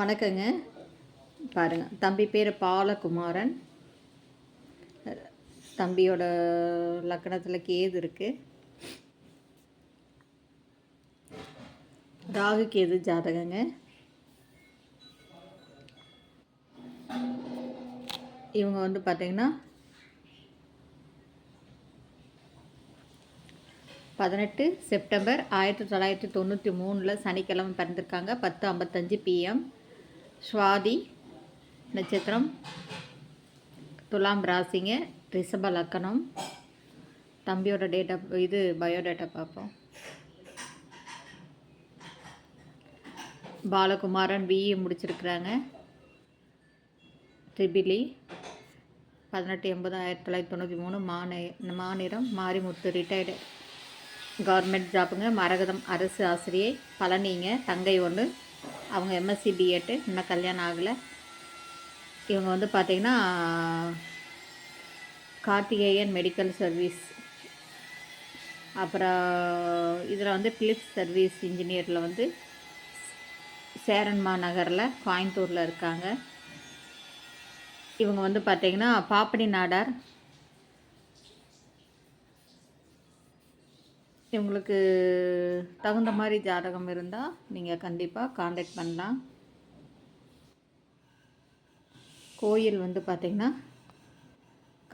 வணக்கங்க. பாருங்கள் தம்பி பேர் பாலகுமாரன். தம்பியோட லக்கணத்தில் கேது இருக்குது ராகு கேது ஜாதகங்க. இவங்க வந்து பார்த்திங்கன்னா பதினெட்டு செப்டம்பர் ஆயிரத்தி தொள்ளாயிரத்தி தொண்ணூற்றி மூணில் சனிக்கிழமை பிறந்திருக்காங்க. பத்து ஐம்பத்தஞ்சு பிஎம் சுவாதி நட்சத்திரம் துலாம் ராசிங்க ரிஷப லக்கணம். தம்பியோட டேட் ஆஃப் இது பயோடேட்டா பார்ப்போம். பாலகுமாரன் பிஇ முடிச்சிருக்கிறாங்க. ட்ரிபிலி பதினெட்டு எண்பது ஆயிரத்தி தொள்ளாயிரத்தி தொண்ணூற்றி மூணு மாநே மாநிலம் மாரிமுத்து ரிட்டையர்டு கவர்மெண்ட் ஜாப்புங்க மரகதம் அரசு ஆசிரியை பழனிங்க தங்கை ஒன்று அவங்க எம்எஸ்சி பிஎட்டு இன்னும் கல்யாணம் ஆகலை. இவங்க வந்து பார்த்திங்கன்னா கார்த்திகேயன் மெடிக்கல் சர்வீஸ் அப்புறம் இதில் வந்து பிலிப்ஸ் சர்வீஸ் இன்ஜினியரில் வந்து சேரன்மா நகரில் கோயம்புத்தூரில் இருக்காங்க. இவங்க வந்து பார்த்திங்கன்னா பாப்பனி நாடார் இவங்களுக்கு தகுந்த மாதிரி ஜாதகம் இருந்தால் நீங்கள் கண்டிப்பாக காண்டாக்ட் பண்ணலாம். கோயில் வந்து பார்த்திங்கன்னா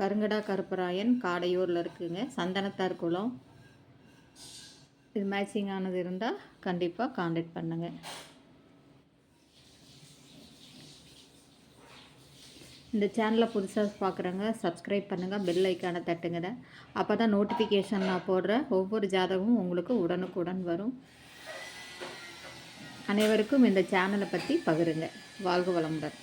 கருங்கடா கருப்பராயன் காடையூரில் இருக்குங்க. சந்தனத்தார் குளம். இது மேட்சிங் ஆனது இருந்தால் கண்டிப்பாக காண்டாக்ட் பண்ணுங்கள் இந்த சேனலை புதுசாக பார்க்குறவங்க சப்ஸ்கிரைப் பண்ணுங்கள் பெல் ஐக்கானை தட்டுங்க அப்போ தான் நோட்டிஃபிகேஷன் நான் போடுற ஒவ்வொரு ஜாதகமும் உங்களுக்கு உடனுக்குடன் வரும். அனைவருக்கும் இந்த சேனலை பற்றி பகிருங்க. வாழ்க வளமுடன்.